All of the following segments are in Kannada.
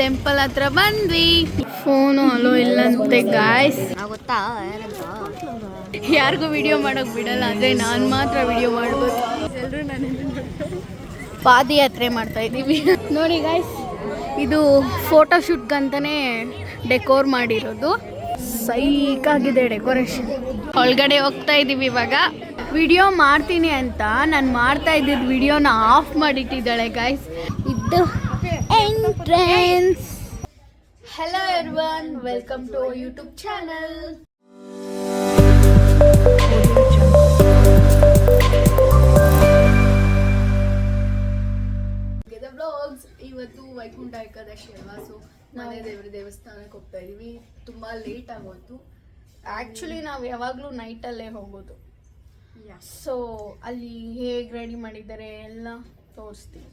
ಟೆಂಪಲ್ ಹತ್ರ ಬಂದ್ವಿ. ಫೋನು ಅಲೋ ಇಲ್ಲಂತೆ ಗಾಯ್ಸ್ ಗೊತ್ತಾ ಯಾರಿಗೂ ವಿಡಿಯೋ ಮಾಡೋಕ್ ಬಿಡಲ್ಲ ಅಂದ್ರೆ ನಾನು ಮಾತ್ರ ವಿಡಿಯೋ ಮಾಡ್ಬೋದು. ಎಲ್ಲರೂ ನನ್ನ ಪಾದಯಾತ್ರೆ ಮಾಡ್ತಾ ಇದ್ದೀವಿ. ನೋಡಿ ಗಾಯ್ಸ್ ಇದು ಫೋಟೋ ಶೂಟ್ಗಂತಾನೆ ಡೆಕೋರ್ ಮಾಡಿರೋದು. ಸೈಕಾಗಿದೆ ಡೆಕೋರೇಷನ್ ಒಳಗಡೆ ಹೋಗ್ತಾ ಇದ್ದೀವಿ ಇವಾಗ. ವಿಡಿಯೋ ಮಾಡ್ತೀನಿ ಅಂತ, ನಾನು ಮಾಡ್ತಾ ಇದ್ದಿದ್ದು ವಿಡಿಯೋನ ಆಫ್ ಮಾಡಿಟ್ಟಿದ್ದಾಳೆ ಗಾಯ್ಸ್ ಇದು entrance hello everyone welcome to YouTube channel blogs ಇವತ್ತು ವೈಕುಂಠ ಏಕಾದಶಿ ಅಲ್ವಾ ಸೊ ಮನೆ ದೇವರ ದೇವಸ್ಥಾನಕ್ಕೆ ಹೋಗ್ತಾ ಇದೀವಿ. ತುಂಬಾ ಲೇಟ್ ಆಗೋಯ್ತು. ಆ್ಯಕ್ಚುಲಿ ನಾವು ಯಾವಾಗಲೂ ನೈಟಲ್ಲೇ ಹೋಗೋದು. ಸೊ ಅಲ್ಲಿ ಹೇಗೆ ರೆಡಿ ಮಾಡಿದ್ದಾರೆ ಎಲ್ಲ ತೋರಿಸ್ತೀವಿ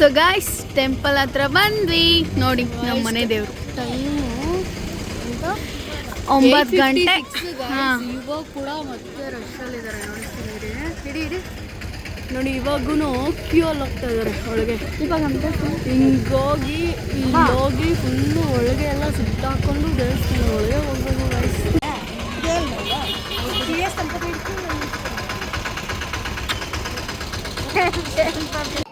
ಸೊ ಗಾಯ್ಸ್ ಟೆಂಪಲ್ ಹತ್ರ ಬಂದ್ವಿ. ನೋಡಿ ನಮ್ಮ ಮನೆ ದೇವರು. ಟೈಮು ಒಂಬತ್ತು ಗಂಟೆ ಹಾಂ. ಇವಾಗ ಕೂಡ ಮತ್ತೆ ರಶಲ್ಲಿದ್ದಾರೆ ನೋಡಿ ಇಡಿ ನೋಡಿ ಇವಾಗೂ ಕ್ಯೂ ಅಲ್ಲಿ ಹೋಗ್ತಾ ಇದ್ದಾರೆ ಒಳಗೆ. ಇವಾಗ ಹಿಂಗೋಗಿ ಹಿಂಗೋಗಿ ಫುಲ್ಲು ಒಳಗೆ ಎಲ್ಲ ಸುತ್ತಾಕೊಂಡು ದೇವಸ್ಥಾನ ಒಳಗೆ ಹೋಗ್ಬೇಕು guys.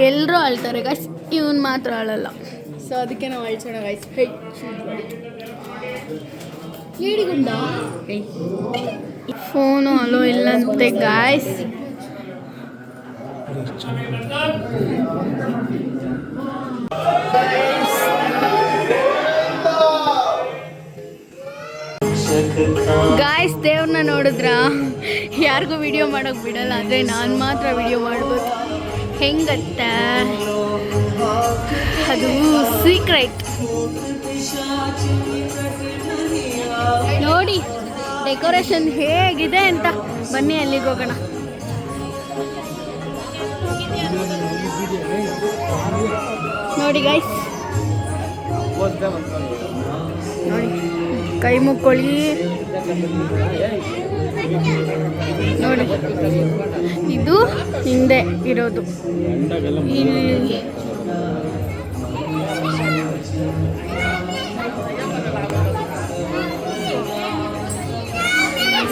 ಎಲ್ಲರೂ ಅಳ್ತಾರೆ ಗೈಸ್ ಇವನ್ ಮಾತ್ರ ಅಳಲ್ಲ. ಸೊ ಅದಕ್ಕೆ ನಾವು ಅಳ್ಸೋಣ ಗೈಸ್ ಹೈ ಏಡಿಗುಂಡ ಫೋನು ಅಲೋ ಇಲ್ಲಂತೆ ಗಾಯ್ಸ್ ದೇವ್ರನ್ನ ನೋಡಿದ್ರ? ಯಾರಿಗೂ ವಿಡಿಯೋ ಮಾಡೋಕೆ ಬಿಡಲ್ಲ, ಆದರೆ ನಾನು ಮಾತ್ರ ವಿಡಿಯೋ ಮಾಡ್ಬೋದು. ಹೆಂಗತ್ತ? ಅದು ಸೀಕ್ರೆಟ್ ನೋಡಿ ಡೆಕೋರೇಷನ್ ಹೇಗಿದೆ ಅಂತ ಬನ್ನಿ ಅಲ್ಲಿಗೆ ಹೋಗೋಣ. ನೋಡಿ ಗೈಸ್ ಕೈ ಮುಕ್ಕೊಳ್ಳಿ. ನೋಡಿ. ಇದು ಹಿಂದೆ ಇರೋದು. ಇಲ್ಲಿ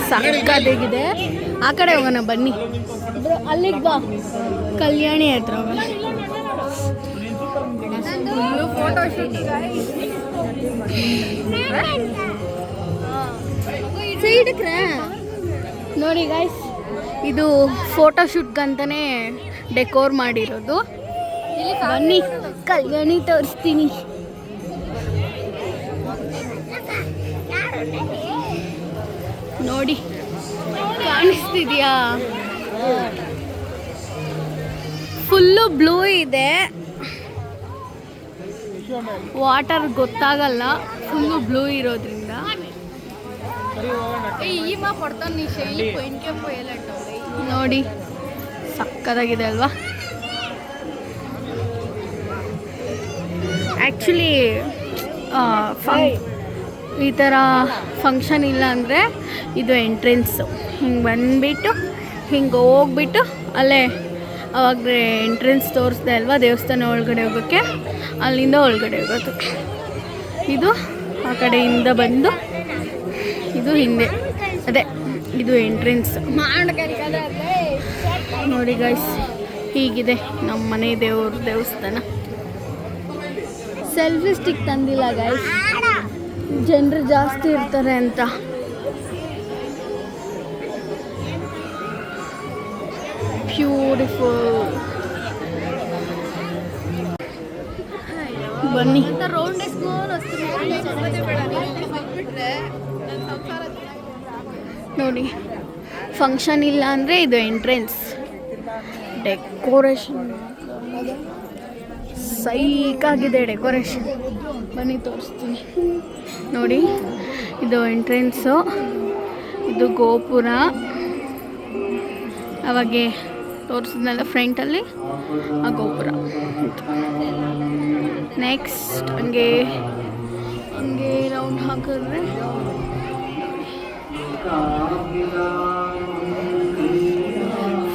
ಸಕ್ಕತ್ತಾಗಿದೆ ಆ ಕಡೆ ಹೋಗೋಣ, ಬನ್ನಿ. ಅಲ್ಲಿಗೆ ಬಾ. ಕಲ್ಯಾಣಿ ಹತ್ರ ಹೋಗೋಣ. ಫೋಟೋ ಶೂಟ್ ನೋಡಿ ಗಾಯ್ಸ್ ಇದು ಫೋಟೋ ಶೂಟ್ಗಂತಾನೆ ಡೆಕೋರ್ ಮಾಡಿರೋದು. ಬನ್ನಿ, ಕಲ್ಯಾಣಿ ತೋರಿಸ್ತೀನಿ. ನೋಡಿ, ಕಾಣಿಸ್ತಿದ್ಯಾ? ಫುಲ್ಲು ಬ್ಲೂ ಇದೆ. ವಾಟರ್ ಗೊತ್ತಾಗಲ್ಲ ಫುಲ್ ಬ್ಲೂ ಇರೋದ್ರಿಂದ. ನೋಡಿ ಸಕ್ಕದಾಗಿದೆ ಅಲ್ವಾ? ಆ್ಯಕ್ಚುಲಿ ಈ ಥರ ಫಂಕ್ಷನ್ ಇಲ್ಲ ಅಂದರೆ ಇದು ಎಂಟ್ರೆನ್ಸು ಹಿಂಗೆ ಬಂದುಬಿಟ್ಟು ಹಿಂಗೆ ಹೋಗ್ಬಿಟ್ಟು ಅಲ್ಲೇ ಅವಾಗ ಎಂಟ್ರೆನ್ಸ್ ತೋರಿಸ್ದೆ ಅಲ್ವಾ ದೇವಸ್ಥಾನ ಒಳಗಡೆ ಹೋಗೋಕ್ಕೆ? ಅಲ್ಲಿಂದ ಒಳಗಡೆ ಹೋಗೋದು ಇದು ಆ ಕಡೆಯಿಂದ ಬಂದು ಇದು ಹಿಂದೆ. ಅದೇ, ಇದು ಎಂಟ್ರೆನ್ಸ್ ನೋಡಿ ಗೈಸ್ ಹೀಗಿದೆ ನಮ್ಮ ಮನೆ ದೇವ್ರ ದೇವಸ್ಥಾನ. ಸೆಲ್ಫಿ ಸ್ಟಿಕ್ ತಂದಿಲ್ಲ ಗೈಸ್ ಜನರು ಜಾಸ್ತಿ ಇರ್ತಾರೆ ಅಂತ. ಬ್ಯೂಟಿಫುಲ್ ಬನ್ನಿ. ನೋಡಿ ಫಂಕ್ಷನ್ ಇಲ್ಲ ಅಂದರೆ ಇದು ಎಂಟ್ರೆನ್ಸ್ ಡೆಕೋರೇಷನ್ ಸೈಕಾಗಿದೆ ಡೆಕೋರೇಷನ್ ಬನ್ನಿ ತೋರಿಸ್ತೀನಿ. ನೋಡಿ ಇದು ಎಂಟ್ರೆನ್ಸು ಇದು ಗೋಪುರ. ಅವಾಗೆ ತೋರಿಸಿದ್ನಲ್ಲ ಫ್ರಂಟಲ್ಲಿ ಆ ಗೋಪುರ. ನೆಕ್ಸ್ಟ್ ಹಂಗೆ ಹಂಗೆ ರೌಂಡ್ ಹಾಕಿದ್ರೆ.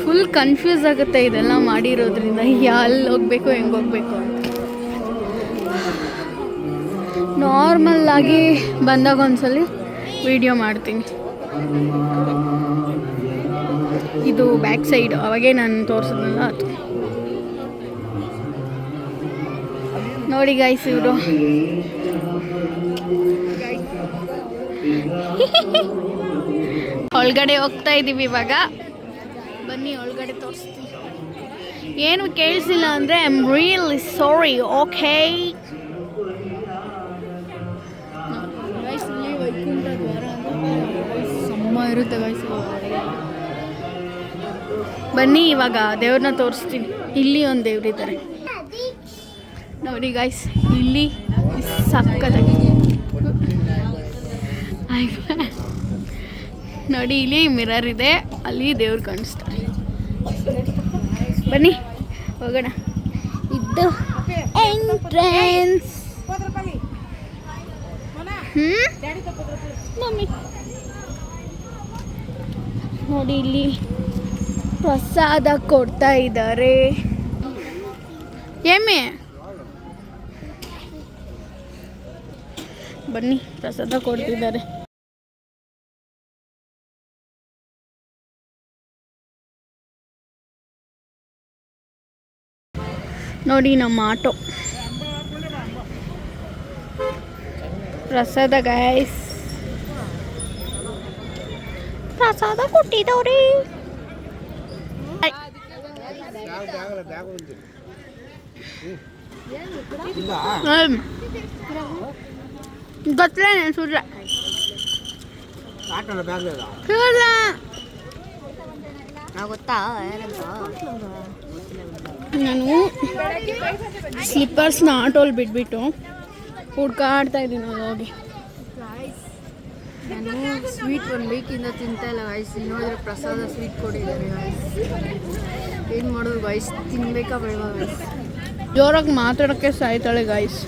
ಫುಲ್ ಕನ್ಫ್ಯೂಸ್ ಆಗುತ್ತೆ ಇದೆಲ್ಲ ಮಾಡಿರೋದ್ರಿಂದ. ಎಲ್ಲಿ ಹೋಗ್ಬೇಕು, ಹೆಂಗೆ ಹೋಗ್ಬೇಕು ಅಂತ. ನಾರ್ಮಲ್ಲಾಗಿ ಬಂದಾಗ ಒಂದ್ಸಲಿ ವಿಡಿಯೋ ಮಾಡ್ತೀನಿ. ಇದು ಬ್ಯಾಕ್ ಸೈಡ್ ಅವಾಗೇ ನಾನು ತೋರಿಸಿದ್ನಲ್ಲ ಅದು. ನೋಡಿ ಗೈಸ್ ಇವರು. ಒಳಗಡೆ ಹೋಗ್ತಾ ಇದ್ದೀವಿ ಇವಾಗ. ಬನ್ನಿ ಒಳಗಡೆ ತೋರಿಸ್ತೀವಿ ಏನು ಕೇಳಿಸಿಲ್ಲ ಅಂದರೆ I am really sorry okay ಇರುತ್ತೆ ಬನ್ನಿ ಇವಾಗ ದೇವ್ರನ್ನ ತೋರಿಸ್ತೀನಿ. ಇಲ್ಲಿ ಒಂದು ದೇವ್ರಿದ್ದಾರೆ ನೋಡಿ ಗೈಸ್ ಇಲ್ಲಿ ಸಕ್ಕತ್ತಾಗಿ ನೋಡಿ ಇಲ್ಲಿ ಮಿರರ್ ಇದೆ, ಅಲ್ಲಿ ದೇವ್ರು ಕಾಣಿಸ್ತಾರೆ ಬನ್ನಿ, ಹೋಗೋಣ. ಇದು ಎಂಟ್ರೆನ್ಸ್ ಮಮ್ಮಿ. ನೋಡಿ ಇಲ್ಲಿ ಪ್ರಸಾದ ಕೊಡ್ತಾ ಇದ್ದಾರೆ. ಏಮೆ ಬನ್ನಿ ಪ್ರಸಾದ ಕೊಡ್ತಿದ್ದಾರೆ. ನೋಡಿ ನಮ್ಮ ಆಟೋ. ಪ್ರಸಾದ ಗಾಯಸ್ ಪ್ರಸಾದ ಕೊಟ್ಟಿದ್ದವ್ರಿ ಗೊತ್ತಲೇ ಸುಡ್ರ ಸುಡ್ರ ನಾನು ಸ್ಲಿಪ್ಪರ್ಸ್ನ ಆಟೋಲ್ ಬಿಟ್ಬಿಟ್ಟು ಹುಡ್ಕಾಡ್ತಾ ಇದ್ದೀನಿ ಅಲ್ಲಿ ಹೋಗಿ. ನಾನು ಸ್ವೀಟ್ ಒಂದು ವೀಕಿಂದ ತಿಂತಾ ಇಲ್ಲ ನೋಡಿದ್ರೆ ಪ್ರಸಾದ ಸ್ವೀಟ್ ಕೊಡಿದ್ದಾರೆ ಏನು ಮಾಡೋದು ಗೈಸ್ ತಿನ್ಬೇಕಾ ಬೇಡವಾ ಜೋರಾಗಿ ಮಾತಾಡೋಕ್ಕೆ ಸಾಯ್ತಾಳೆ ಗಾಯ್ಸ್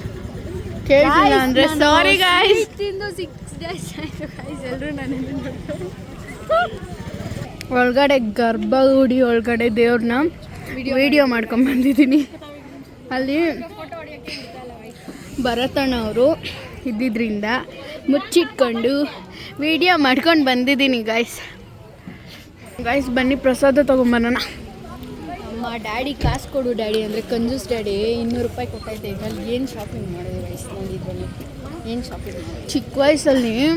ಕೇಳಿಸಿಲ್ಲ ಅಂದರೆ ಸಾರಿ ಗಾಯ್ಸ್ ತಿಂದು ಸಿಕ್ಸ್ ಡೇಸ್ ಆಯಿತು ಗೈಸ್ ಎಲ್ಲರೂ ಒಳಗಡೆ ಗರ್ಭಗುಡಿ ಒಳಗಡೆ ದೇವ್ರನ್ನ ವಿಡಿಯೋ ಮಾಡ್ಕೊಂಡು ಬಂದಿದ್ದೀನಿ ಅಲ್ಲಿ ಭರತಣ್ಣ ಅವರು ಇದ್ದಿದ್ರಿಂದ ಮುಚ್ಚಿಟ್ಕೊಂಡು ವಿಡಿಯೋ ಮಾಡ್ಕೊಂಡು ಬಂದಿದ್ದೀನಿ ಗಾಯ್ಸ್ ಗಾಯ್ಸ್ ಬನ್ನಿ ಪ್ರಸಾದ ತೊಗೊಂಬರೋಣ ಅಮ್ಮ ಡ್ಯಾಡಿ ಕಾಸು ಕೊಡು ಡ್ಯಾಡಿ ಅಂದರೆ ಕಂಜೂಸ್ ಡ್ಯಾಡಿ ಇನ್ನೂರು ರೂಪಾಯಿ ಕೊಟ್ಟೈತೆ ಇದ್ರಲ್ಲಿ ಏನು ಶಾಪಿಂಗ್ ಮಾಡೋದು ವಯಸ್ಸಿನಲ್ಲಿ ಇದರಲ್ಲಿ ಏನು ಶಾಪಿಂಗ್ ಮಾಡೋದು? ಚಿಕ್ಕ ವಯಸ್ಸಲ್ಲಿ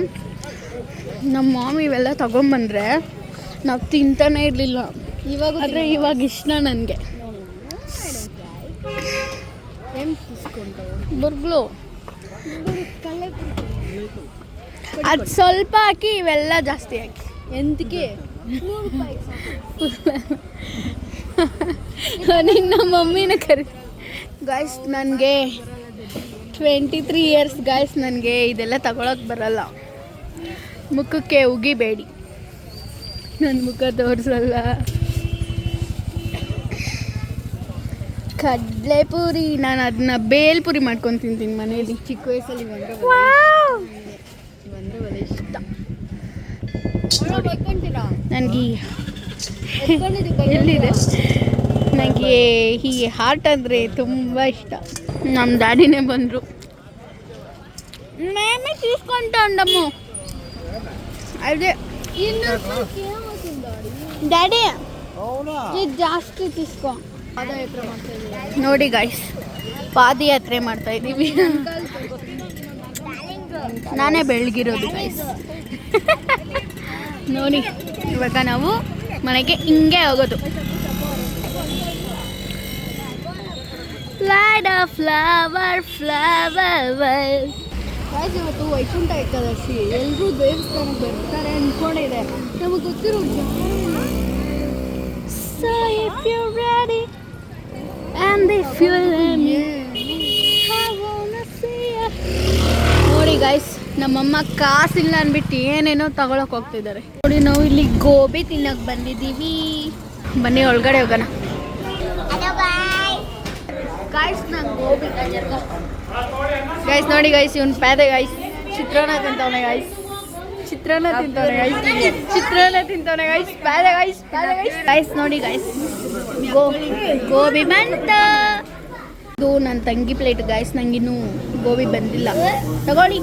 ನಮ್ಮ ಮಾಮಿ ಇವೆಲ್ಲ ತೊಗೊಂಬಂದ್ರೆ ನಾವು ತಿಂತಾನೆ ಇರಲಿಲ್ಲ. ಇವಾಗ ಆದರೆ ಇವಾಗ ಇಷ್ಟ ನನಗೆ. ಬರ್ಗ್ಲು. ಅದು ಸ್ವಲ್ಪ ಹಾಕಿ ಇವೆಲ್ಲ ಜಾಸ್ತಿ ಹಾಕಿ. ಎಂತಕ್ಕೆ ನಿನ್ನ ಮಮ್ಮಿನ ಕರಿ ಗಾಯ್ಸ್ ನನಗೆ ಟ್ವೆಂಟಿ ತ್ರೀ ಇಯರ್ಸ್ ಗಾಯ್ಸ್ ನನಗೆ ಇದೆಲ್ಲ ತಗೊಳಕ್ಕೆ ಬರಲ್ಲ. ಮುಖಕ್ಕೆ ಉಗಿಬೇಡಿ ನನ್ನ ಮುಖ ತೋರಿಸಲ್ಲ. ಕಡಲೆಪುರಿ ನಾನು ಅದನ್ನ ಬೇಲ್ಪುರಿ ಮಾಡ್ಕೊಂಡು ತಿಂತೀನಿ ಮನೆಯಲ್ಲಿ ಚಿಕ್ಕ ವಯಸ್ಸಲ್ಲಿ ಬಂದರೆ ಇಷ್ಟ. ನನಗೆ ಎಲ್ಲಿದೆ? ನನಗೆ ಈ ಹಾರ್ಟ್ ಅಂದರೆ ತುಂಬ ಇಷ್ಟ ನಮ್ಮ ಡ್ಯಾಡಿನೇ ಬಂದರು మేమే తీసుకుంటా ఉండము అదే ಡ್ಯಾಡಿ ಇದು ಜಾಸ್ತಿ తీసుకో ಪಾದಯಾತ್ರೆ ಮಾಡ್ತಾ ಇದ್ದೀವಿ ನೋಡಿ ಗಾಯ್ಸ್ ಪಾದಯಾತ್ರೆ ಮಾಡ್ತಾ ಇದ್ದೀವಿ ನಾನೇ ಬೆಳಗಿರೋದು ಗಾಯ್ಸ್ ನೋಡಿ ಇವಾಗ ನಾವು ಮನೆಗೆ ಹಿಂಗೆ ಹೋಗೋದು ಫ್ಲೈಡ್ ಫ್ಲವರ್ ಫ್ಲವರ್ ಗಾಯ್ಸ್ ಇವತ್ತು ವೈಕುಂಠ ಏಕಾದಶಿ. ಎಲ್ಲರೂ ದೇವಸ್ಥಾನ ಬರ್ತಾರೆ ಅನ್ಕೊಂಡಿದೆ. ನಮಗೆ ಗೊತ್ತಿರೋ So if you're ready and if you let me I wanna see ya. ನೋಡಿ ಗೈಸ್ ನಮ್ಮಮ್ಮ ಕಾಸಿಲ್ಲ ಅನ್ಬಿಟ್ಟು ಏನೇನೋ ತಗೊಳಕ್ ಹೋಗ್ತಿದ್ದಾರೆ. ನೋಡಿ ನಾವು ಇಲ್ಲಿ ಗೋಬಿ ತಿನ್ನಕ್ ಬಂದಿದ್ದೀವಿ. ಬನ್ನಿ ಒಳಗಡೆ ಹೋಗೋಣ. ಗೈಸ್ ನೋಡಿ ಗೈಸ್ ಇವನ್ ಪ್ಯಾದೆ ಗೈಸ್ ಚಿತ್ರಾನ್ನ ತಿಂತವನೆ ಗೈಸ್ ಚಿತ್ರಾನ್ನ ತಿಂತವನೆ ಗೈಸ್ ಚಿತ್ರಾನ್ನ ತಿಂತವನೆ ಗೈಸ್ ಪ್ಯಾದೆ ಗೈಸ್ ಬೇಡ ಗೈಸ್ ಗೈಸ್ ನೋಡಿ ಗೈಸ್ ಗೋಬಿ ಬಂತ ಇದು ನನ್ನ ತಂಗಿ ಪ್ಲೇಟ್ ಗೈಸ್ ನಂಗಿನ್ನೂ ಗೋಬಿ ಬಂದಿಲ್ಲ. ತಗೊಳ್ಳಿ.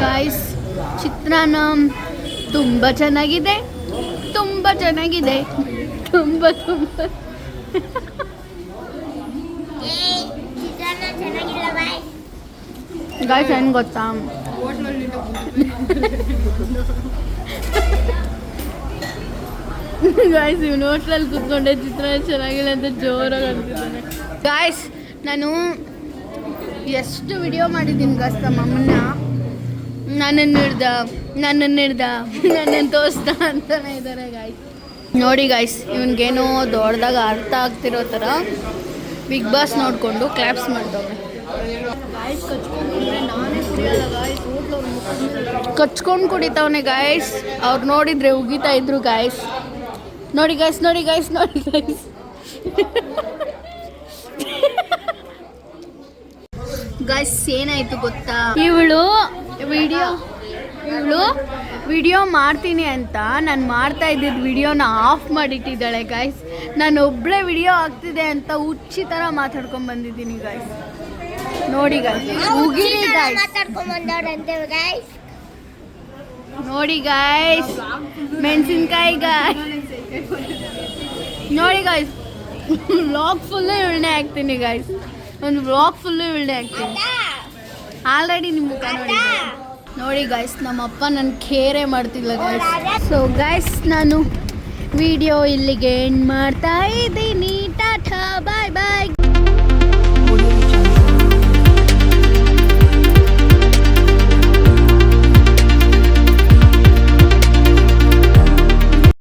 ಗಾಯ್ಸ್ ಚಿತ್ರಾನ್ನ ತುಂಬ ಚೆನ್ನಾಗಿದೆ. ತುಂಬ ಚೆನ್ನಾಗಿದೆ. ತುಂಬ ತುಂಬ. ಗಾಯ್ಸ್ ಏನು ಗೊತ್ತಾ? ಗಾಯ್ಸ್ ಇವ್ನು ಹೋಟ್ಲಲ್ಲಿ ಕೂತ್ಕೊಂಡೆ ಚಿತ್ರಾನ್ನ ಚೆನ್ನಾಗಿಲ್ಲ ಅಂತ ಜೋರಾಗಿ ಅಂತಿದ್ದಾನೆ. ಗಾಯ್ಸ್ ನಾನು ಎಷ್ಟು ವಿಡಿಯೋ ಮಾಡಿದ್ದೀನಿ ಗಾಯ್ಸ್ ನಮ್ಮ ಅಮ್ಮನ್ನ? ನನ್ನನ್ನು ಹಿಡ್ದ ನನ್ನನ್ನು ಹಿಡ್ದ, ನನ್ನನ್ನು ತೋರಿಸ್ದ ಅಂತಾನೆ ಇದ್ದಾರೆ ಗಾಯ್ಸ್ ನೋಡಿ ಗಾಯ್ಸ್ ಇವನಿಗೇನೋ ದೊಡ್ಡದಾಗ ಅರ್ಥ ಆಗ್ತಿರೋ ಥರ ಬಿಗ್ ಬಾಸ್ ನೋಡಿಕೊಂಡು ಕ್ಲಾಪ್ಸ್ ಮಾಡ್ತವ್ರೆ ಕಚ್ಕೊಂಡು ಕುಡಿತಾವನೆ ಗಾಯ್ಸ್ ಅವ್ರು ನೋಡಿದ್ರೆ ಉಗಿತಾ ಇದ್ರು ಗಾಯ್ಸ್ ನೋಡಿ ಗಾಯ್ಸ್ ನೋಡಿ ಗಾಯ್ಸ್ ನೋಡಿ ಗಾಯ್ಸ್ ಗಾಯ್ಸ್ ಏನಾಯ್ತು ಗೊತ್ತಾ? ಇವಳು ವಿಡಿಯೋ ಇವಳು ವಿಡಿಯೋ ಮಾಡ್ತೀನಿ ಅಂತ ನಾನು ಮಾಡ್ತಾ ಇದ್ದಿದ್ದ ವಿಡಿಯೋನ ಆಫ್ ಮಾಡಿಟ್ಟಿದ್ದಾಳೆ ಗಾಯ್ಸ್ ನಾನು ಒಬ್ಬಳೇ ವಿಡಿಯೋ ಆಗ್ತಿದೆ ಅಂತ ಹುಚ್ಚಿ ಥರ ಮಾತಾಡ್ಕೊಂಡು ಬಂದಿದ್ದೀನಿ ಗಾಯ್ಸ್ ನೋಡಿ ಗಾಯ್ಸ್ ಮುಗಿಲಿ ಗಾಯ್ಸ್ ನೋಡಿ ಗಾಯ್ಸ್ ಮೆಣಸಿನ್ಕಾಯಿ ಗಾಯ್ಸ್ ನೋಡಿ ಗಾಯ್ಸ್ ವ್ಲಾಗ್ ಫುಲ್ಲು ಇವಳನ್ನೇ ಹಾಕ್ತೀನಿ ಗಾಯ್ಸ್ ಒಂದು ವ್ಲಾಗ್ ಫುಲ್ಲು ಇವಳನ್ನೇ ಹಾಕ್ತೀನಿ. ಆಲ್ರೆಡಿ ನಿಮ್ಮ ಮುಖ ನೋಡಿ ನೋಡಿ ಗಾಯ್ಸ್ ನಮ್ಮಪ್ಪ ನನ್ನ ಕೇರೆ ಮಾಡ್ತಿಲ್ಲ ಗಾಯ್ಸ್ ಸೊ ಗಾಯ್ಸ್ ನಾನು ವಿಡಿಯೋ ಇಲ್ಲಿಗೆ ಎಂಡ್ ಮಾಡ್ತಾ ಇದ್ದೀನಿ. ಟಾಟಾ